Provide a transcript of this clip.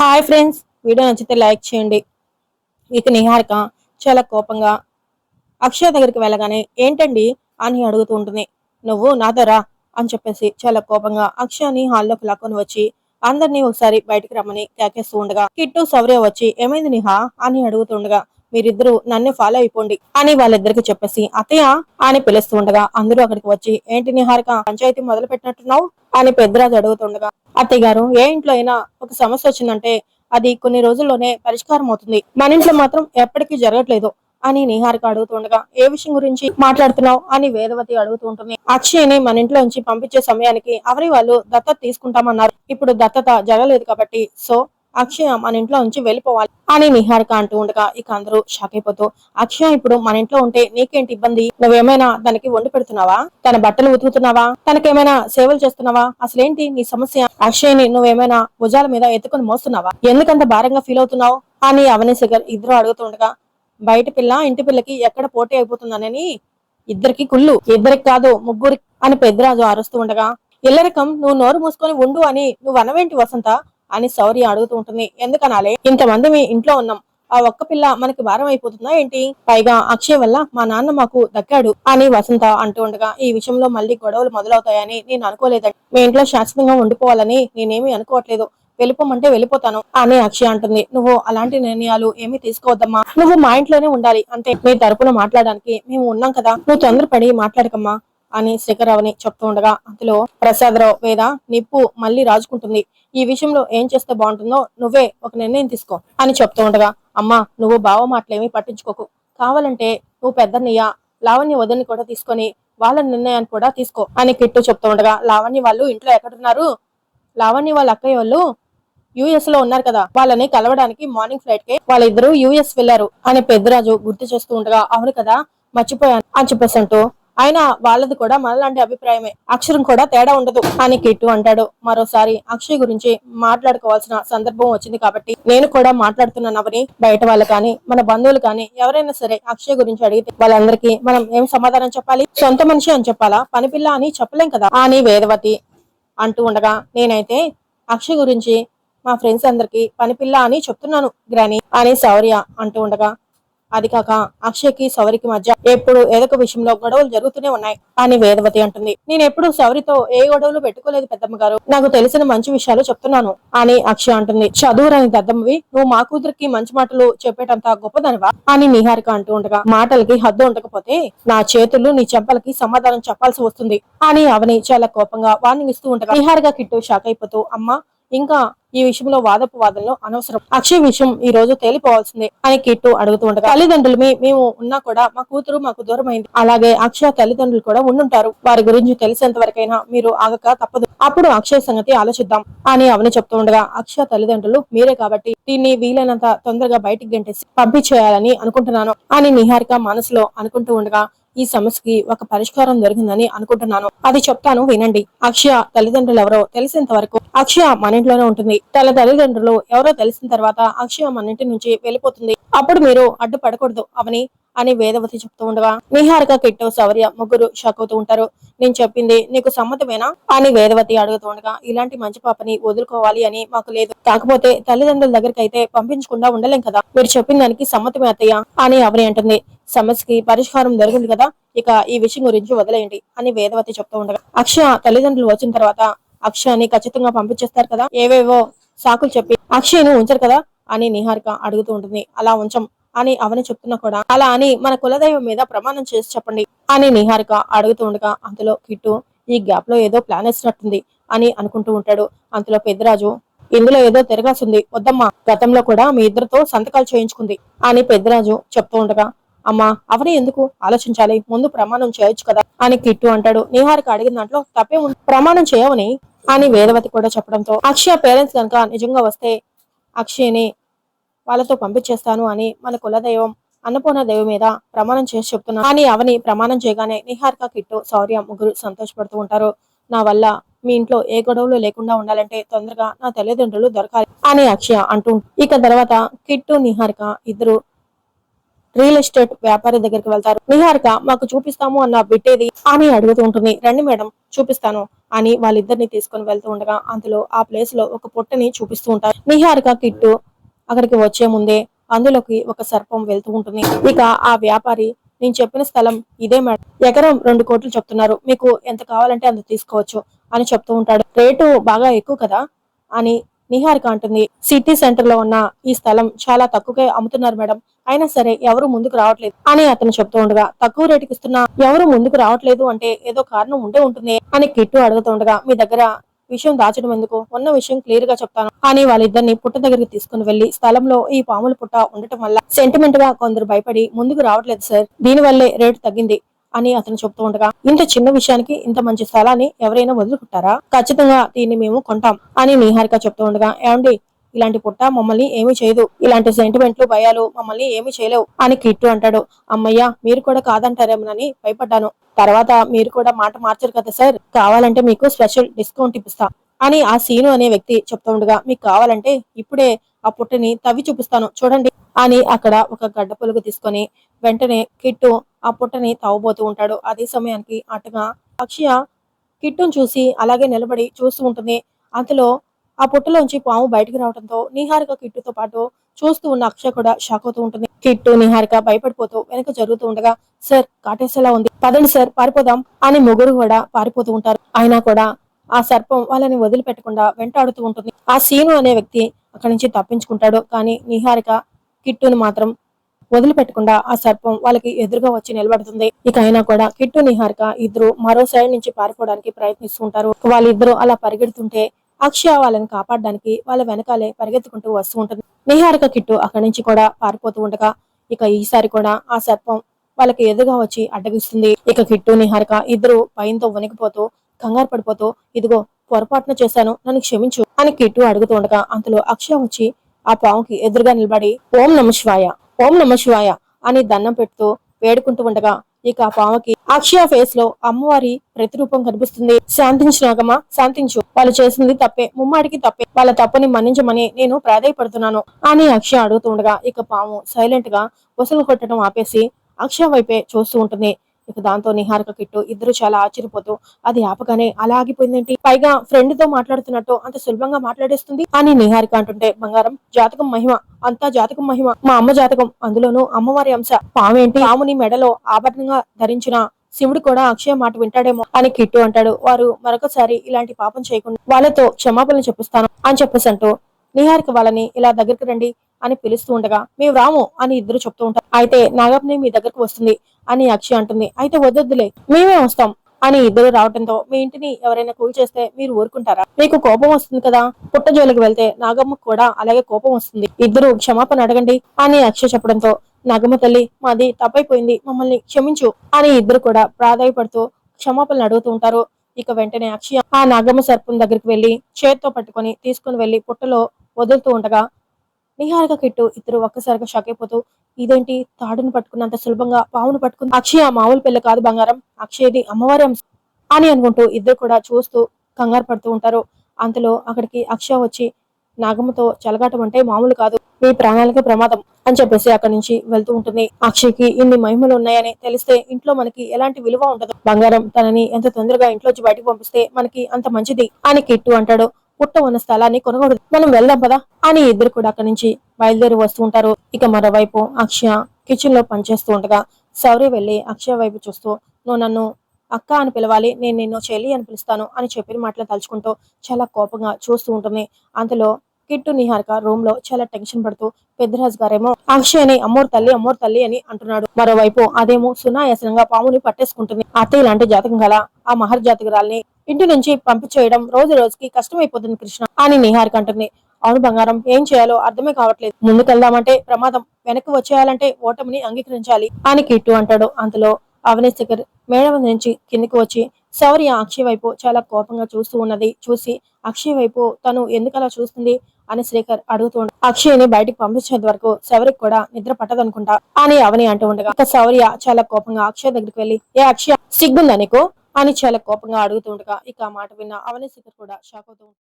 Hi friends video నచ్చితే like చేయండి. ఇక నిహారిక చాలా కోపంగా అక్షయ దగ్గరికి వెళ్ళగానే ఏంటండి? అని అడుగుతూ ఉంటుంది. నువ్వు నాదరా అని చెప్పేసి చాలా కోపంగా అక్షయని హాల్లోకి లాక్కొని వచ్చి అందరినీ ఒకసారి బయటికి రమ్మని కేకేస్తూ ఉండగా కిట్టు సౌర్య వచ్చి ఏమైంది నిహా? అని అడుగుతుండగా మీరిద్దరూ నన్ను ఫాలో అయిపోండి అని వాళ్ళిద్దరికి చెప్పేసి అతయా అని పిలుస్తుండగా అందరూ అక్కడికి వచ్చి ఏంటి నిహారిక పంచాయతీ మొదలు పెట్టినట్టున్నావు అని పెద్దరాజు అడుగుతుండగా అత్తయ్య గారు ఏ ఇంట్లో అయినా ఒక సమస్య వచ్చిందంటే అది కొన్ని రోజుల్లోనే పరిష్కారం అవుతుంది. మన ఇంట్లో మాత్రం ఎప్పటికీ జరగట్లేదు అని నిహారిక అడుగుతుండగా ఏ విషయం గురించి మాట్లాడుతున్నావు అని వేదవతి అడుగుతూ ఉంటుంది. అక్షయ్ని మన ఇంట్లో నుంచి పంపించే సమయానికి అవరి వాళ్ళు దత్తత తీసుకుంటామన్నారు. ఇప్పుడు దత్తత జరగలేదు కాబట్టి సో అక్షయ మన ఇంట్లో నుంచి వెళ్ళిపోవాలి అని నిహారిక అంటూ ఉండగా ఇక అందరూ షాక్ అయిపోతూ అక్షయ ఇప్పుడు మన ఇంట్లో ఉంటే నీకేంటి ఇబ్బంది? నువ్వేమైనా తనకి వండి పెడుతున్నావా? తన బట్టలు ఉతుకుతున్నావా? తనకేమైనా సేవలు చేస్తున్నావా? అసలేంటి నీ సమస్య? అక్షయ్ని నువ్వేమైనా భుజాల మీద ఎత్తుకొని మోస్తున్నావా? ఎందుకంత భారంగా ఫీల్ అవుతున్నావు? అని అవని శేఖర్ ఇద్దరు అడుగుతుండగా బయట పిల్ల ఇంటి పిల్లకి ఎక్కడ పోటీ అయిపోతుందనని ఇద్దరికి కుళ్ళు ఇద్దరికి కాదు ముగ్గురి అని పెద్దరాజు అరుస్తూ ఉండగా ఇల్లరికం నువ్వు నోరు మూసుకొని ఉండు అని నువ్వు అనవేంటి వసంత? అని శౌర్య అడుగుతూ ఉంటుంది. ఎందుకనాలే? ఇంతమంది మీ ఇంట్లో ఉన్నాం. ఆ ఒక్క పిల్ల మనకి భారం అయిపోతుందా ఏంటి? పైగా అక్షయ్ వల్ల మా నాన్న మాకు దక్కాడు అని వసంత అంటూ ఉండగా ఈ విషయంలో మళ్ళీ గొడవలు మొదలవుతాయని నేను అనుకోలేదండి. మీ ఇంట్లో శాశ్వతంగా ఉండిపోవాలని నేనేమి అనుకోవట్లేదు. వెళ్ళిపోమంటే వెళ్ళిపోతాను అని అక్షయ అంటుంది. నువ్వు అలాంటి నిర్ణయాలు ఏమీ తీసుకోవద్దమ్మా. నువ్వు మా ఇంట్లోనే ఉండాలి. అంతే. మీ తరపున మాట్లాడడానికి మేము ఉన్నాం కదా. నువ్వు తొందరపడి మాట్లాడకమ్మా. అని శేఖరరావుని చెప్తూ ఉండగా అందులో ప్రసాదరావు వేద నిప్పు మళ్ళీ రాజుకుంటుంది. ఈ విషయంలో ఏం చేస్తే బాగుంటుందో నువ్వే ఒక నిర్ణయం తీసుకో అని చెప్తూ ఉండగా అమ్మా నువ్వు బావ మాటలేమీ పట్టించుకోకు. కావాలంటే నువ్వు పెద్దన్నయ్య లావణ్య వదని కూడా తీసుకొని వాళ్ళ నిర్ణయాన్ని కూడా తీసుకో అని కిట్టు చెప్తూ ఉండగా లావణ్య వాళ్ళు ఇంట్లో ఎక్కడున్నారు? లావణ్య వాళ్ళ అక్కయ్య వాళ్ళు యుఎస్లో ఉన్నారు కదా వాళ్ళని కలవడానికి మార్నింగ్ ఫ్లైట్కి వాళ్ళిద్దరూ యుఎస్ వెళ్ళారు అని పెద్దరాజు గుర్తు చేస్తూ ఉండగా అవును కదా మర్చిపోయాను అని చెప్పేసి అంటూ ఆయన వాళ్ళది కూడా మనలాంటి అభిప్రాయమే. అక్షరం కూడా తేడా ఉండదు. అని కిట్టు అంటాడు. మరోసారి అక్షయ్ గురించి మాట్లాడుకోవాల్సిన సందర్భం వచ్చింది కాబట్టి నేను కూడా మాట్లాడుతున్నానవని బయట వాళ్ళు కానీ మన బంధువులు కానీ ఎవరైనా సరే అక్షయ్ గురించి అడిగితే వాళ్ళందరికీ మనం ఏం సమాధానం చెప్పాలి? సొంత మనిషి అని చెప్పాలా? పనిపిల్ల అని చెప్పలేం కదా? అని వేదవతి అంటూ ఉండగా నేనైతే అక్షయ్ గురించి మా ఫ్రెండ్స్ అందరికి పనిపిల్ల అని చెప్తున్నాను గ్రాని అని శౌర్య అంటూ ఉండగా అది కాక అక్షయ్కి శౌరికి మధ్య ఎప్పుడు ఏదో విషయంలో గొడవలు జరుగుతూనే ఉన్నాయి. అని వేదవతి అంటుంది నేను ఎప్పుడు శౌరితో ఏ గొడవలు పెట్టుకోలేదు పెద్దమ్మ గారు. నాకు తెలిసిన మంచి విషయాలు చెప్తున్నాను. అని అక్షయ అంటుంది చదువురాని దద్దమ్మవి నువ్వు మా కూతురికి మంచి మాటలు చెప్పేటంత గొప్పదనివా? అని నిహారిక అంటూ ఉండగా మాటలకి హద్దు ఉండకపోతే నా చేతులు నీ చెంపలకి సమాధానం చెప్పాల్సి వస్తుంది. అని అవని చాలా కోపంగా వార్నింగ్ ఇస్తూ ఉండగా నిహారిక కిట్టు షాక్ అయిపోతూ అమ్మా ఇంకా ఈ విషయంలో వాదపు వాదనలు అనవసరం. అక్షయ్ విషయం ఈ రోజు తేలిపోవాల్సిందే అని కిట్టు అడుగుతూ ఉండగా తల్లిదండ్రులు మేము ఉన్నా కూడా మా కూతురు మాకు దూరమైంది. అలాగే అక్షయ తల్లిదండ్రులు కూడా ఉండుంటారు. వారి గురించి తెలిసేంత వరకైనా మీరు ఆగక తప్పదు. అప్పుడు అక్షయ్ సంగతి ఆలోచిద్దాం అని అవని చెప్తూ ఉండగా అక్షయ తల్లిదండ్రులు మీరే కాబట్టి దీన్ని వీలైనంత తొందరగా బయటికి గంటేసి పంపించేయాలని అనుకుంటున్నాను అని నిహారిక మనసులో అనుకుంటూ ఉండగా ఈ సమస్యకి ఒక పరిష్కారం దొరికిందని అనుకుంటున్నాను. అది చెప్తాను వినండి. అక్షయ తల్లిదండ్రులు ఎవరో తెలిసేంత వరకు అక్షయ మన ఇంట్లోనే ఉంటుంది. తన తల్లిదండ్రులు ఎవరో తెలిసిన తర్వాత అక్షయ మన ఇంటి నుంచి వెళ్ళిపోతుంది. అప్పుడు మీరు అడ్డుపడకూడదు అవని అని వేదవతి చెప్తూ ఉండగా నిహారిక కిట్టు సౌర్య ముగ్గురు షాక్ అవుతూ ఉంటారు. నేను చెప్పింది నీకు సమ్మతమేనా? అని వేదవతి అడుగుతూ ఉండగా ఇలాంటి మంచి పాపని వదులుకోవాలి అని మాకు లేదు. కాకపోతే తల్లిదండ్రుల దగ్గరికి అయితే పంపించకుండా ఉండలేం కదా. మీరు చెప్పిన దానికి సమ్మతమే అత్తయ్య అని అవని అంటుంది. సమస్యకి పరిష్కారం దొరికింది కదా? ఇక ఈ విషయం గురించి వదిలేయండి అని వేదవతి చెప్తూ ఉండగా అక్షయ తల్లిదండ్రులు వచ్చిన తర్వాత అక్షయాన్ని ఖచ్చితంగా పంపించేస్తారు కదా? ఏవేవో సాకులు చెప్పి అక్షయను ఉంచరు కదా? అని నిహారిక అడుగుతూ ఉంటుంది. అలా ఉంచం అని అవని చెప్తున్నా కూడా అలా అని మన కులదైవం మీద ప్రమాణం చేసి చెప్పండి అని నిహారిక అడుగుతూ ఉండగా అందులో కిట్టు ఈ గ్యాప్లో ఏదో ప్లాన్ వేసినట్టుంది అని అనుకుంటూ ఉంటాడు. అంతలో పెద్దరాజు ఇందులో ఏదో తిరగాల్సింది వద్దమ్మా గతంలో కూడా మీ ఇద్దరితో సంతకాలు చేయించుకుంది అని పెద్దరాజు చెప్తూ ఉండగా అమ్మా అవని ఎందుకు? ఆలోచించాలి. ముందు ప్రమాణం చేయొచ్చు కదా? అని కిట్టు అంటాడు. నిహారిక అడిగిన దాంట్లో తప్పే ప్రమాణం చేయవని అని వేదవతి కూడా చెప్పడంతో అక్షయ పేరెంట్స్ కనుక నిజంగా వస్తే అక్షయ్ని వాళ్ళతో పంపించేస్తాను అని మన కులదైవం అన్నపూర్ణ దేవి మీద ప్రమాణం చేసి చెప్తున్నా అని అవని ప్రమాణం చేయగానే నిహారిక కిట్టు శౌర్య ముగ్గురు సంతోషపడుతూ ఉంటారు. నా వల్ల మీ ఇంట్లో ఏ గొడవలు లేకుండా ఉండాలంటే తొందరగా నా తల్లిదండ్రులు దొరకాలి అని అక్షయ అంటూ ఇక తర్వాత కిట్టు నిహారిక ఇద్దరు రియల్ ఎస్టేట్ వ్యాపారి దగ్గరికి వెళ్తారు. నిహారిక మాకు చూపిస్తాము అన్న బిట్టేది అని అడుగుతూ ఉంటుంది. రండి మేడం చూపిస్తాను అని వాళ్ళిద్దరిని తీసుకొని వెళ్తూ ఉండగా అందులో ఆ ప్లేస్లో ఒక పొట్టని చూపిస్తూ ఉంటారు. నిహారిక కిట్టు అక్కడికి వచ్చే ముందే అందులోకి ఒక సర్పం వెళ్తూ ఉంటుంది. ఇక ఆ వ్యాపారి నేను చెప్పిన స్థలం ఇదే మేడం. ఎకరం రెండు కోట్లు చెప్తున్నారు. మీకు ఎంత కావాలంటే అంత తీసుకోవచ్చు అని చెప్తూ ఉంటాడు. రేటు బాగా ఎక్కువ కదా అని నిహారిక అంటుంది. సిటీ సెంటర్లో ఉన్న ఈ స్థలం చాలా తక్కువగా అమ్ముతున్నారు మేడం. అయినా సరే ఎవరు ముందుకు రావట్లేదు అని అతను చెప్తూ ఉండగా తక్కువ రేటుకి ఇస్తున్నా ఎవరు ముందుకు రావట్లేదు అంటే ఏదో కారణం ఉండే ఉంటుంది అని కిట్టు అడుగుతూ ఉండగా మీ దగ్గర విషయం దాచడం ఎందుకు? ఉన్న విషయం క్లియర్గా చెప్తాను అని వాళ్ళిద్దరిని పుట్ట దగ్గరికి తీసుకుని వెళ్ళి స్థలంలో ఈ పాముల పుట్ట ఉండటం వల్ల సెంటిమెంట్గా కొందరు భయపడి ముందుకు రావట్లేదు సార్. దీని వల్లే రేటు తగ్గింది. అని అతను చెప్తూ ఉండగా ఇంత చిన్న విషయానికి ఇంత మంచి స్థలాన్ని ఎవరైనా వదులుకుంటారా? ఖచ్చితంగా దీన్ని మేము కొంటాం అని నిహారిక చెప్తూ ఉండగా ఏమండి ఇలాంటి పుట్ట మమ్మల్ని ఏమీ చేయదు. ఇలాంటి సెంటిమెంట్లు భయాలు మమ్మల్ని ఏమీ చేయలేవు అని కిట్టు అంటాడు. అమ్మయ్య మీరు కూడా కాదంటారేమోనని భయపడ్డాను. తర్వాత మీరు కూడా మాట మార్చరు కదా సార్? కావాలంటే మీకు స్పెషల్ డిస్కౌంట్ ఇప్పిస్తా అని ఆ సీను అనే వ్యక్తి చెప్తూ ఉండగా మీకు కావాలంటే ఇప్పుడే ఆ పుట్టని తవ్వి చూపిస్తాను. చూడండి అని అక్కడ ఒక గడ్డ పొలుగు తీసుకొని వెంటనే కిట్టు ఆ పుట్టని తవ్వబోతూ ఉంటాడు. అదే సమయానికి అటుగా అక్షయ కిట్టును చూసి అలాగే నిలబడి చూస్తూ ఉంటుంది. అంతలో ఆ పుట్టలోంచి పాము బయటకు రావడంతో నిహారిక కిట్టుతో పాటు చూస్తూ ఉన్న అక్షయ కూడా షాక్ అవుతూ ఉంటుంది. కిట్టు నిహారిక భయపడిపోతూ వెనక జరుగుతూ ఉండగా సార్ కాటేసేలా ఉంది. పదండి సార్ పారిపోదాం అని ముగ్గురు కూడా పారిపోతూ ఉంటారు. అయినా కూడా ఆ సర్పం వాళ్ళని వదిలిపెట్టకుండా వెంటాడుతూ ఉంటుంది. ఆ సీను అనే వ్యక్తి అక్కడి నుంచి తప్పించుకుంటాడు. కానీ నిహారిక కిట్టును మాత్రం వదిలిపెట్టకుండా ఆ సర్పం వాళ్ళకి ఎదురుగా వచ్చి నిలబడుతుంది. ఇక అయినా కూడా కిట్టు నిహారిక ఇద్దరు మరో సైడ్ నుంచి పారిపోవడానికి ప్రయత్నిస్తుంటారు వాళ్ళిద్దరూ అలా పరిగెడుతుంటే అక్షయ వాళ్ళని కాపాడడానికి వాళ్ళ వెనకాలే పరిగెత్తుకుంటూ వస్తూ ఉంటుంది. నిహారిక కిట్టు అక్కడి నుంచి కూడా పారిపోతూ ఉండగా ఇక ఈసారి కూడా ఆ సర్పం వాళ్ళకి ఎదురుగా వచ్చి అడ్డగిస్తుంది. ఇక కిట్టు నిహారిక ఇద్దరు భయంతో వణికిపోతూ కంగారు పడిపోతూ ఇదిగో పొరపాటున చేశాను నన్ను క్షమించు అని కిట్టు అడుగుతూ ఉండగా అంతలో అక్షయ వచ్చి ఆ పాముకి ఎదురుగా నిలబడి ఓం నమ శివాయ ఓం నమ శివాయ అని దండం పెడుతూ వేడుకుంటూ ఉండగా ఇక ఆ పాముకి అక్షయ ఫేస్లో అమ్మవారి ప్రతిరూపం కనిపిస్తుంది. శాంతించు నాగమ్మ శాంతించు. వాళ్ళు చేసింది తప్పే ముమ్మాడికి తప్పే. వాళ్ళ తప్పుని మన్నించమని నేను ప్రాధాయపడుతున్నాను అని అక్షయ అడుగుతూ ఉండగా ఇక పాము సైలెంట్గా ఉసలు కొట్టడం ఆపేసి అక్షయ వైపే చూస్తూ ఉంటుంది. ఇక దాంతో నిహారిక కిట్టు ఇద్దరు చాలా ఆశ్చర్యపోతూ అది ఆపగానే అలా ఆగిపోయిందేంటి పైగా ఫ్రెండ్తో మాట్లాడుతున్నట్టు అంత సులభంగా మాట్లాడేస్తుంది? అని నిహారిక అంటుంటే బంగారం జాతకం మహిమ అంతా జాతకం మహిమ. మా అమ్మ జాతకం అందులోనూ అమ్మవారి అంశ. పామేంటి పాముని మెడలో ఆభరణంగా ధరించిన శివుడు కూడా అక్షయ మాట వింటాడేమో అని కిట్టు అంటాడు. వారు మరొకసారి ఇలాంటి పాపం చేయకుండా వాళ్ళతో క్షమాపణలు చెప్పిస్తాను అని చెప్పేసి అంటూ నిహారిక వాళ్ళని ఇలా దగ్గరికి రండి. అని పిలుస్తూ ఉండగా మేము రాము అని ఇద్దరు చెప్తూ ఉంటారు. అయితే నాగప్ని మీ దగ్గరకు వస్తుంది అని అక్షయ అంటుంది. అయితే వద్దొద్దులే మేమే వస్తాం అని ఇద్దరు రావడంతో మీ ఇంటిని ఎవరైనా కూల్ చేస్తే మీరు ఊరుకుంటారా? మీకు కోపం వస్తుంది కదా పుట్టజోలికి వెళ్తే నాగమ్మకు కూడా అలాగే కోపం వస్తుంది. ఇద్దరు క్షమాపణ అడగండి అని అక్షయ చెప్పడంతో నాగమ్మ తల్లి మాది తప్పైపోయింది మమ్మల్ని క్షమించు అని ఇద్దరు కూడా ప్రాధాయపడుతూ క్షమాపణలు అడుగుతూ ఉంటారు. ఇక వెంటనే అక్షయ ఆ నాగమ్మ సర్పం దగ్గరికి వెళ్ళి చేత్తో పట్టుకొని తీసుకుని వెళ్ళి పుట్టలో వదులుతూ ఉండగా నిహారిక కిట్టు ఇద్దరు ఒక్కసారిగా షాక్ అయిపోతూ ఇదేంటి? తాడును పట్టుకున్నంత సులభంగా పావును పట్టుకుంది? అక్షయ మామూలు పిల్ల కాదు బంగారం. అక్షయది అమ్మవారి అంశం. అని అనుకుంటూ ఇద్దరు కూడా చూస్తూ కంగారు పడుతూ ఉంటారు. అంతలో అక్కడికి అక్షయ వచ్చి నాగమ్మతో చెలగాటం అంటే మామూలు కాదు. మీ ప్రాణాలకే ప్రమాదం అని చెప్పేసి అక్కడి నుంచి వెళ్తూ ఉంటుంది. అక్షయ్కి ఇన్ని మహిమలు ఉన్నాయని తెలిస్తే ఇంట్లో మనకి ఎలాంటి విలువ ఉండదు. బంగారం తనని ఎంత తొందరగా ఇంట్లోంచి బయటకు పంపిస్తే మనకి అంత మంచిది అని కిట్టు అంటాడు. పుట్ట ఉన్న స్థలాన్ని కొనగొడు మనం వెళ్దాం పదా అని ఇద్దరు కూడా అక్కడి నుంచి బయలుదేరి వస్తూ ఉంటారు. ఇక మరోవైపు అక్షయ కిచెన్లో పనిచేస్తూ ఉండగా సౌరి వెళ్ళి అక్షయ వైపు చూస్తూ నువ్వు నన్ను అక్క అని పిలవాలి నేను నిన్ను చెల్లి అని పిలుస్తాను అని చెప్పిన మాటలు తలుచుకుంటూ చాలా కోపంగా చూస్తూ ఉంటుంది. అంతలో కిట్టు నిహారిక రూమ్లో చాలా టెన్షన్ పడుతూ పెద్దరాజు గారేమో అక్షయని అమ్మోర్ తల్లి అమ్మోర్ తల్లి అని అంటున్నాడు. మరోవైపు అదేమో సునాయాసనంగా పాముని పట్టేసుకుంటుంది. అత్తయ్య ఇలాంటి జాతకం గల ఆ మహర్ జాతకురాల్ని ఇంటి నుంచి పంపించేయడం రోజు రోజుకి కష్టమైపోతుంది కృష్ణ. అని నిహారిక అంటుంది అవును బంగారం ఏం చేయాలో అర్థమే కావట్లేదు. ముందుకెళ్దామంటే ప్రమాదం వెనక్కి వచ్చేయాలంటే ఓటమిని అంగీకరించాలి అని కిట్టు అంటాడు. అంతలో అవినేష్ శిఖర్ మేడం నుంచి కిందికి వచ్చి శౌర్య అక్షయ్ వైపు చాలా కోపంగా చూస్తూ ఉన్నది. చూసి అక్షయ్ వైపు తను ఎందుకలా చూస్తుంది? అని శ్రీకర్ అడుగుతూ అక్షయ్ని బయటికి పంపించేంత వరకు శౌర్యకి కూడా నిద్ర పట్టదనుకుంటా అని అవని అంటూ ఉండగా శౌర్య చాలా కోపంగా అక్షయ్ దగ్గరికి వెళ్ళి ఏ అక్షయ సిగ్గుందా నీకు? అని చాలా కోపంగా అడుగుతుండగా ఇక ఆ మాట విన్న అవని శిఖర్ కూడా షాక్ అవుతూ